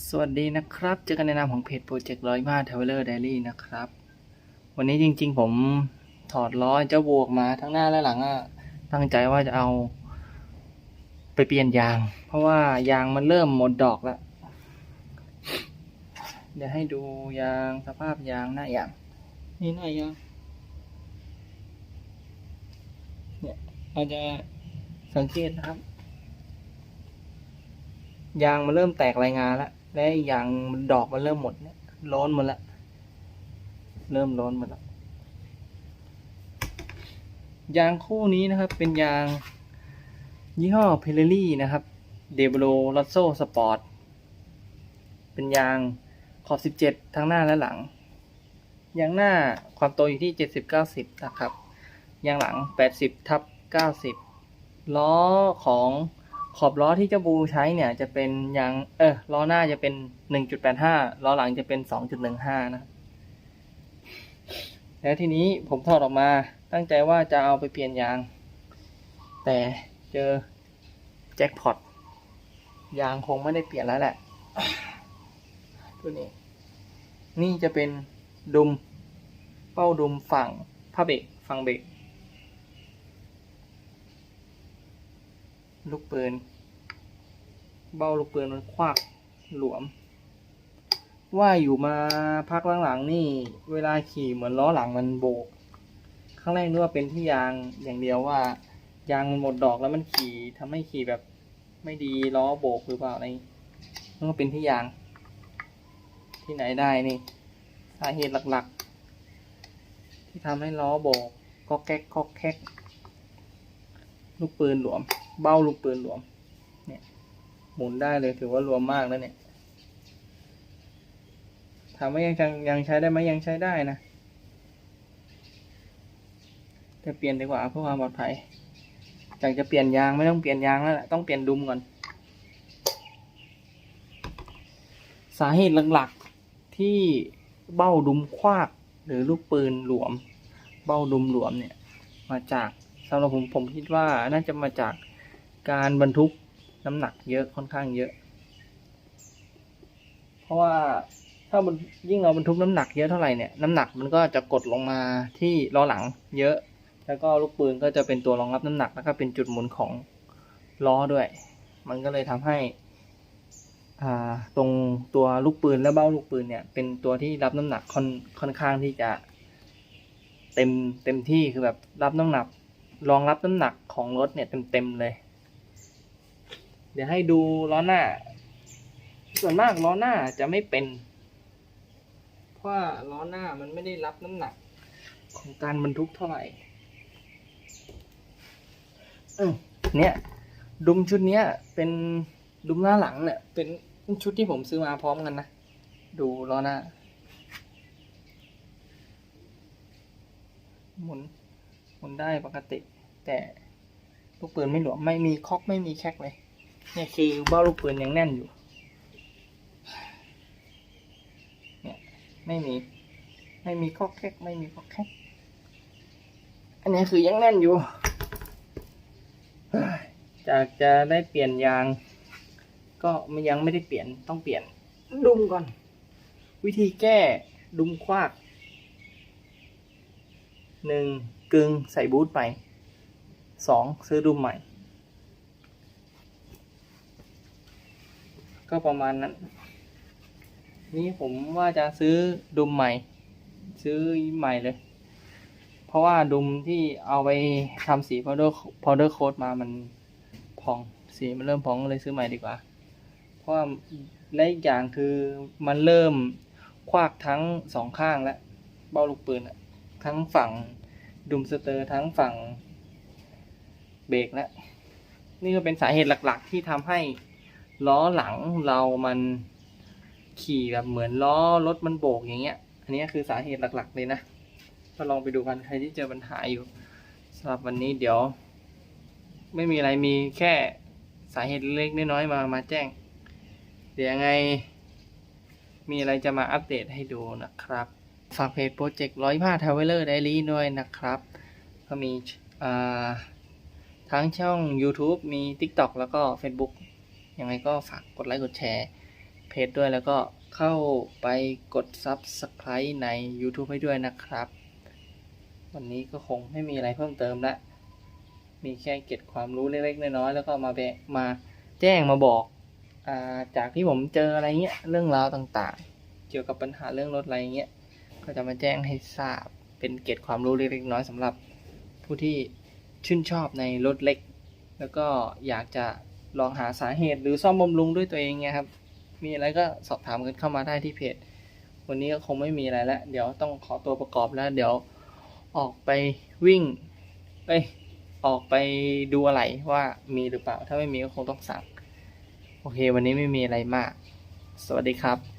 สวัสดีนะครับ เจอกันในนามของเพจโปรเจกต์ร้อยมาเทเลอร์ไดรี่นะครับ วันนี้จริงๆ ผมถอดล้อเจ้าบวกมาทั้งหน้าและหลังอะตั้งใจว่าจะเอา ไปเปลี่ยนยาง เพราะว่ายางมันเริ่มหมดดอกแล้ว เดี๋ยวให้ดูยางสภาพยางหน้ายาง นี่หน้ายางเนี่ยเราจะสังเกตนะครับยางมันเริ่มแตกรายงานแล้ว และยางมันดอกมันเริ่มหมดเนี่ยร้อนหมดล้วเริ่มร้อนหมดล้วยางคู่นี้นะครับเป็นยางยี่ห้อเพลลี่นะครับเดบโ o ล o โซสปอร์ตเป็นยางขอบ 17 ทั้งหน้าและหลัง ยางหน้าความโตอยู่ที่ 70-90 นะครับ ยางหลัง 80ทับ90 ล้อของ ขอบล้อที่เจ้าบูใช้เนี่ยจะเป็นยางเออล้อหน้าจะเป็น 1.85 ล้อหลังจะเป็น 2.15 นะแล้วทีนี้ผมถอดออกมาตั้งใจว่าจะเอาไปเปลี่ยนยาง แต่เจอแจ็คพอตยางคงไม่ได้เปลี่ยนแล้วแหละตัวนี้ นี่จะเป็นดุม เป้าดุมฝั่งผ้าเบรกฝั่งเบรก ลูกปืน เบ้าลูกปืนมันควักหลวม ว่าอยู่มาพักหลังๆนี่ เวลาขี่เหมือนล้อหลังมันโบก ข้างแรกนึกว่าเป็นที่ยางอย่างเดียวว่า ยางมันหมดดอกแล้วมันขี่ทำให้ขี่แบบไม่ดีล้อโบกหรือเปล่าอะไรนึกว่าเป็นที่ยาง ที่ไหนได้นี่สาเหตุหลักๆ ที่ทำให้ล้อโบกก็แก๊กก็แก๊กลูกปืนหลวม เบ้าลูกปืนหลวม เนี่ย หมุนได้เลยถือว่ารวมมากแล้วเนี่ยถามว่ายังยังใช้ได้ไหมยังใช้ได้นะแต่เปลี่ยนดีกว่าเพื่อความปลอดภัยจากจะเปลี่ยนยางไม่ต้องเปลี่ยนยางแล้วแหละต้องเปลี่ยนดุมก่อน สาเหตุหลักๆที่เบ้าดุมคว้ากหรือลูกปืนหลวม เบ้าดุมหลวมเนี่ย มาจากสำหรับผมผมคิดว่าน่าจะมาจาก การบรรทุกน้ำหนักเยอะค่อนข้างเยอะ เพราะว่าถ้ามันยิ่งเราบรรทุกน้ำหนักเยอะเท่าไหร่เนี่ยน้ำหนักมันก็จะกดลงมาที่ล้อหลังเยอะ แล้วก็ลูกปืนก็จะเป็นตัวรองรับน้ำหนักแล้วก็เป็นจุดหมุนของล้อด้วย มันก็เลยทำให้อ่าตรงตัวลูกปืนและเบ้าลูกปืนเนี่ย เป็นตัวที่รับน้ำหนักค่อนค่อนข้างที่จะ เต็มเต็มที่คือแบบรับน้ำหนักรองรับน้ำหนักของรถเนี่ยเต็มเต็มเลย เดี๋ยวให้ดูล้อหน้า ส่วนมากล้อหน้าจะไม่เป็น เพราะว่าล้อหน้ามันไม่ได้รับน้ำหนัก ของการบรรทุกเท่าไหร่อืมเนี่ยดุมชุดเนี้ย เป็นดุมหน้าหลังเนี่ย เป็นชุดที่ผมซื้อมาพร้อมกันนะ ดูล้อหน้า หมุน หมุนได้ปกติ แต่ลูกปืนไม่หลวม ไม่มีคอกไม่มีแคกเลย เนี่ยคือเบ้าลูกปืนยังแน่นอยู่ เนี่ยไม่มี ไม่มีคอกแคกไม่มีคอกแคกอันนี้คือยังแน่นอยู่เฮ้ยจากจะได้เปลี่ยนยาง ก็ไม่ยังไม่ได้เปลี่ยนต้องเปลี่ยน ดุมก่อน วิธีแก้ดุมคว้ากหนึ่งกึงใส่บูทไปสองซื้อดุมใหม่ ก็ประมาณนั้น นี่ผมว่าจะซื้อดุมใหม่ ซื้อใหม่เลย เพราะว่าดุมที่เอาไปทำสี powder powder coat มามันพองสีมันเริ่มพองเลยซื้อใหม่ดีกว่า เพราะว่าและอีกอย่างคือมันเริ่มควักทั้งสองข้างแล้วเบ้าลูกปืนทั้งฝั่งดุมสเตอร์ทั้งฝั่งเบรกแล้วนี่ก็เป็นสาเหตุหลัก ๆ ที่ทำให้ ล้อหลังเรามันขี่แบบเหมือนล้อรถมันโบกอย่างเงี้ย อันนี้คือสาเหตุหลักๆเลยนะก็ลองไปดูกันใครที่เจอปัญหาอยู่สำหรับวันนี้เดี๋ยว ไม่มีอะไรมีแค่สาเหตุเล็กๆน้อยๆมามาแจ้ง เดี๋ยวยังไง มีอะไรจะมาอัปเดตให้ดูนะครับ ฝากเพจโปรเจกต์ร้อยผ้าทาวเวลเลอร์ไดรี่ด้วยนะครับ ก็มีทั้งช่อง YouTube มี TikTok แล้วก็ Facebook ยังไงก็ฝากกดไลค์กดแชร์เพจด้วยแล้วก็เข้าไปกด Subscribe ใน YouTube ให้ด้วยนะครับ วันนี้ก็คงไม่มีอะไรเพิ่มเติมละมีแค่เก็บความรู้เล็กๆน้อยๆแล้วก็มาแบมาแจ้งมาบอกอาจากที่ผมเจออะไรเงี้ยเรื่องราวต่างๆ เกี่ยวกับปัญหาเรื่องรถอะไรเงี้ยก็จะมาแจ้งให้ทราบเป็นเกร็ดความรู้เล็กๆน้อยสำหรับผู้ที่ชื่นชอบในรถเล็ก แล้วก็อยากจะ ลองหาสาเหตุหรือซ่อมบำรุงด้วยตัวเองเนี่ยครับ มีอะไรก็สอบถามกันเข้ามาได้ที่เพจ วันนี้ก็คงไม่มีอะไรแล้ว เดี๋ยวต้องขอตัวประกอบแล้ว เดี๋ยวออกไปวิ่งเอ้ยออกไปดูอะไรว่ามีหรือเปล่า ถ้าไม่มีก็คงต้องสั่ง โอเค วันนี้ไม่มีอะไรมาก สวัสดีครับ